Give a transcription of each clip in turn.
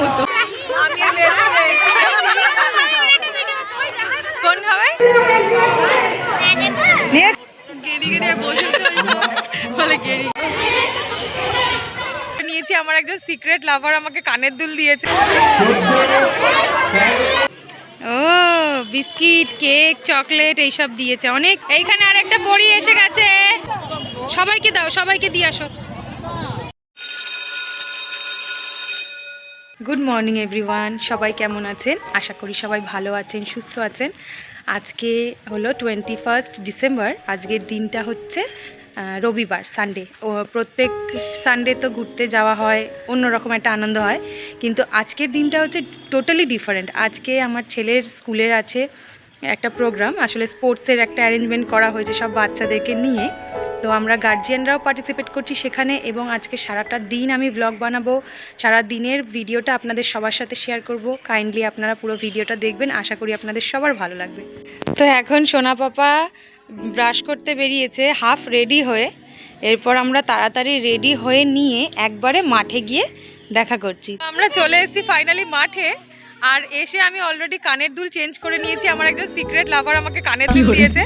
মতো। কোন গেড়ি গেড়ি। বলে গেড়ি নিয়েছি আমার একজন সিক্রেট লাভার আমাকে কানের দুল দিয়েছে। ও বিস্কিট কেক চকলেট এইসব দিয়েছে। অনেক এইখানে আর একটা বড়ি এসে গেছে। সবাইকে দাও সবাইকে দিয়ে আসো। গুড মর্নিং এভরিওয়ান সবাই কেমন আছেন? আশা করি সবাই ভালো আছেন, সুস্থ আছেন। আজকে হলো টোয়েন্টি ফার্স্ট ডিসেম্বর আজকের দিনটা হচ্ছে রবিবার সানডে ও, প্রত্যেক সানডে তো ঘুরতে যাওয়া হয়, অন্যরকম একটা আনন্দ হয়। কিন্তু আজকের দিনটা হচ্ছে টোটালি ডিফারেন্ট আজকে আমার ছেলের স্কুলের আছে একটা প্রোগ্রাম আসলে স্পোর্টসের একটা অ্যারেঞ্জমেন্ট করা হয়েছে সব বাচ্চাদেরকে নিয়ে। তো আমরা গার্জিয়ানরাও পার্টিসিপেট করছি সেখানে এবং আজকে সারাটা দিন আমি ব্লগ বানাবো। সারা দিনের ভিডিওটা আপনাদের সবার সাথে শেয়ার করব। কাইন্ডলি আপনারা পুরো ভিডিওটা দেখবেন। আশা করি আপনাদের সবার ভালো লাগবে। তো এখন সোনা পাপা ব্রাশ করতে বেরিয়েছে হাফ রেডি হয়ে। এরপর আমরা তাড়াতাড়ি রেডি হয়ে নিয়ে একবারে মাঠে গিয়ে দেখা করছি। আমরা চলে এসেছি ফাইনালি মাঠে। আর এসে আমি অলরেডি কানের দুল চেঞ্জ করে নিয়েছি। আমার একজন সিক্রেট লাভার আমাকে কানের দুল দিয়েছে।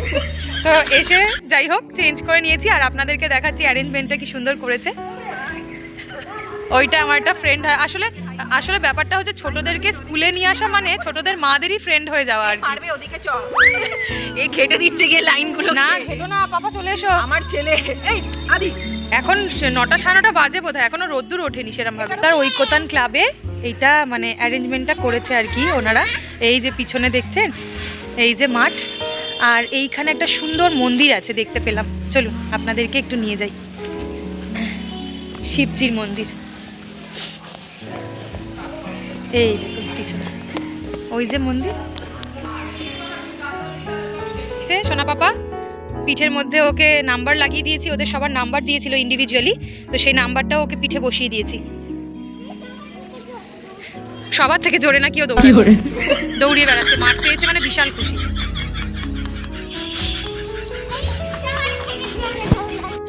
তো এসে যাই হোক চেঞ্জ করে নিয়েছি আর আপনাদেরকে দেখাচ্ছি অ্যারেঞ্জমেন্টটা কি সুন্দর করেছে। ওইটা আমার একটা ফ্রেন্ড হয়। আসলে আসলে ব্যাপারটা হচ্ছে ছোটদেরকে স্কুলে নিয়ে আসা মানে ছোটদের মাদেরই ফ্রেন্ড হয়ে যাওয়া আর। পারবে ওদিকে চ এই ঘেটে দিচ্ছে গিয়ে লাইনগুলো না খেলো না পাপা চলে এসো। আমার ছেলে। এই আদি। এখন নটা সাড়ে নটা বাজে বোধ হয় এখনও রোদ্দুর ওঠেনি সেরকম ভাবে তার ঐকতান ক্লাবে এইটা মানে অ্যারেঞ্জমেন্টটা করেছে আর কি ওনারা। এই যে পিছনে দেখছেন এই যে মাঠ। আর এইখানে একটা সুন্দর মন্দির আছে দেখতে পেলাম। চলুন আপনাদেরকে একটু নিয়ে যাই। শিবজির মন্দির। এই দেখুন পিছনে। ওই যে মন্দির। যে সোনা পাপা পিঠের মধ্যে ওকে নাম্বার লাগিয়ে দিয়েছি ওদের সবার নাম্বার দিয়েছিল ইন্ডিভিজুয়ালি তো সেই নাম্বারটাও ওকে পিঠে বসিয়ে দিয়েছি। সবার থেকে জোরে নাকি ও দৌড়াচ্ছে? দৌড়িয়ে বেড়াচ্ছে মাঠ পেয়েছে মানে বিশাল খুশি।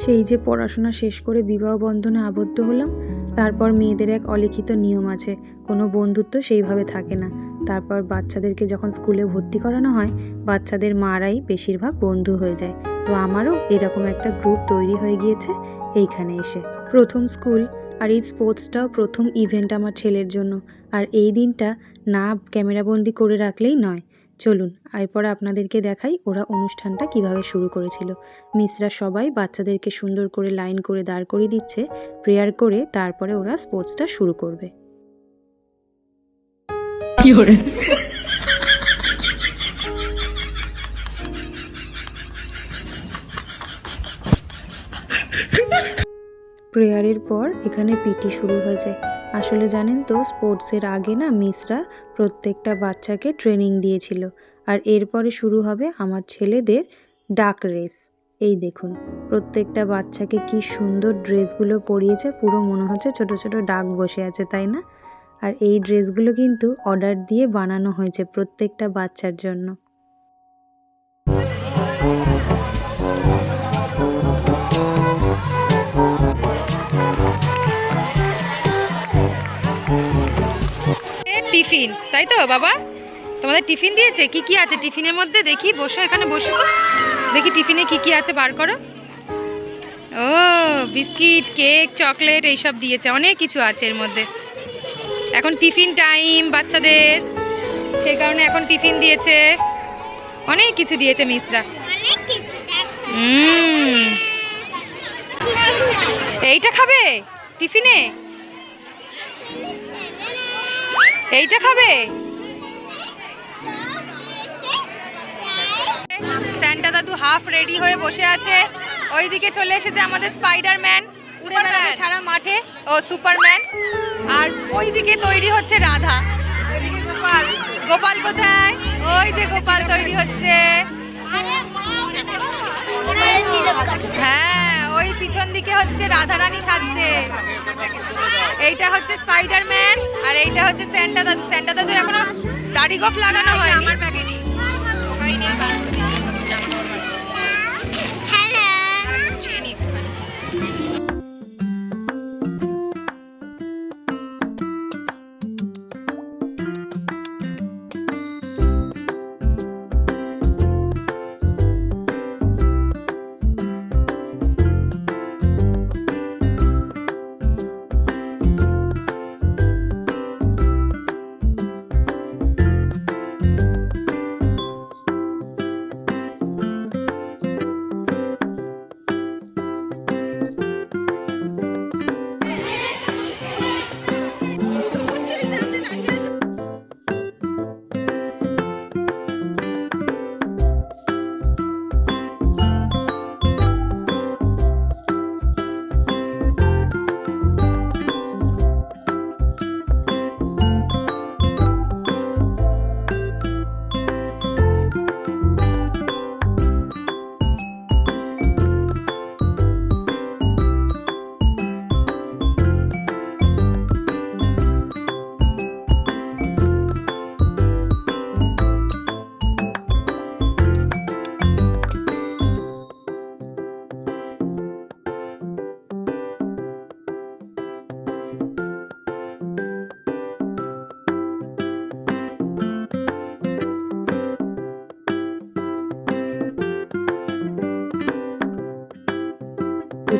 সেই যে পড়াশোনা শেষ করে বিবাহ বন্ধনে আবদ্ধ হলাম, তারপর মেয়েদের এক অলিখিত নিয়ম আছে, কোনো বন্ধুত্ব সেইভাবে থাকে না। তারপর বাচ্চাদেরকে যখন স্কুলে ভর্তি করানো হয়, বাচ্চাদের মারাই বেশিরভাগ বন্ধু হয়ে যায়। তো আমারও এরকম একটা গ্রুপ তৈরি হয়ে গিয়েছে, এইখানে এসে। প্রথম স্কুল আর এই স্পোর্টসটাও প্রথম ইভেন্ট আমার ছেলের জন্য। আর এই দিনটা না ক্যামেরাবন্দি করে রাখলেই নয়। চলুন, এরপরে আপনাদেরকে দেখাই ওরা অনুষ্ঠানটা কীভাবে শুরু করেছিল। মিসরা সবাই বাচ্চাদেরকে সুন্দর করে লাইন করে দাঁড় করিয়ে দিচ্ছে, প্রেয়ার করে তারপরে ওরা স্পোর্টসটা শুরু করবে। প্রেয়ারের পর এখানে পিটি শুরু হয়ে যায়। আসলে জানেন তো, স্পোর্টসের আগে না মিসরা প্রত্যেকটা বাচ্চাকে ট্রেনিং দিয়েছিল। আর এরপরে শুরু হবে আমার ছেলেদের ডাক রেস। এই দেখুন, প্রত্যেকটা বাচ্চাকে কি সুন্দর ড্রেসগুলো পরিয়েছে, পুরো মনে হচ্ছে ছোট ছোট ডাক বসে আছে, তাই না? আর এই ড্রেসগুলো কিন্তু অর্ডার দিয়ে বানানো হয়েছে প্রত্যেকটা বাচ্চার জন্য। টিফিন তাই তো বাবা? তোমাদের টিফিন দিয়েছে? কি কি আছে টিফিনের মধ্যে? দেখি বসো এখানে বসো। দেখি টিফিনে কি কি আছে বার করো। ও বিস্কিট কেক চকলেট এইসব দিয়েছে। অনেক কিছু আছে এর মধ্যে। এখন টিফিন টাইম বাচ্চাদের। সেই কারণে এখন টিফিন দিয়েছে। অনেক কিছু দিয়েছে মিসরা। এইটা খাবে টিফিনে? এইটা খাবে স্যান্টা দাদু হাফ রেডি হয়ে বসে আছে ওইদিকে চলে এসেছে আমাদের স্পাইডারম্যান উড়ে বেড়াবে সারা মাঠে ও সুপারম্যান আর ওইদিকে তৈরি হচ্ছে রাধা গোপাল কোথায় ওই যে গোপাল তৈরি হচ্ছে হ্যাঁ পিছন দিকে হচ্ছে রাধারানী সাজছে। এইটা হচ্ছে স্পাইডারম্যান আর এইটা হচ্ছে স্যান্টা দাদু। স্যান্টা দাদুর এখনও দাড়ি গোফ লাগানো হয় আমার ব্যাগে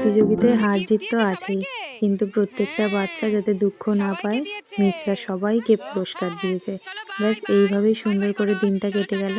প্রতিযোগিতায় হার জিত তো আছেই। কিন্তু প্রত্যেকটা বাচ্চা যাতে দুঃখ না পায় মিসরা সবাইকে পুরস্কার দিয়েছে। ব্যাস এইভাবেই সুন্দর করে দিনটা কেটে গেল।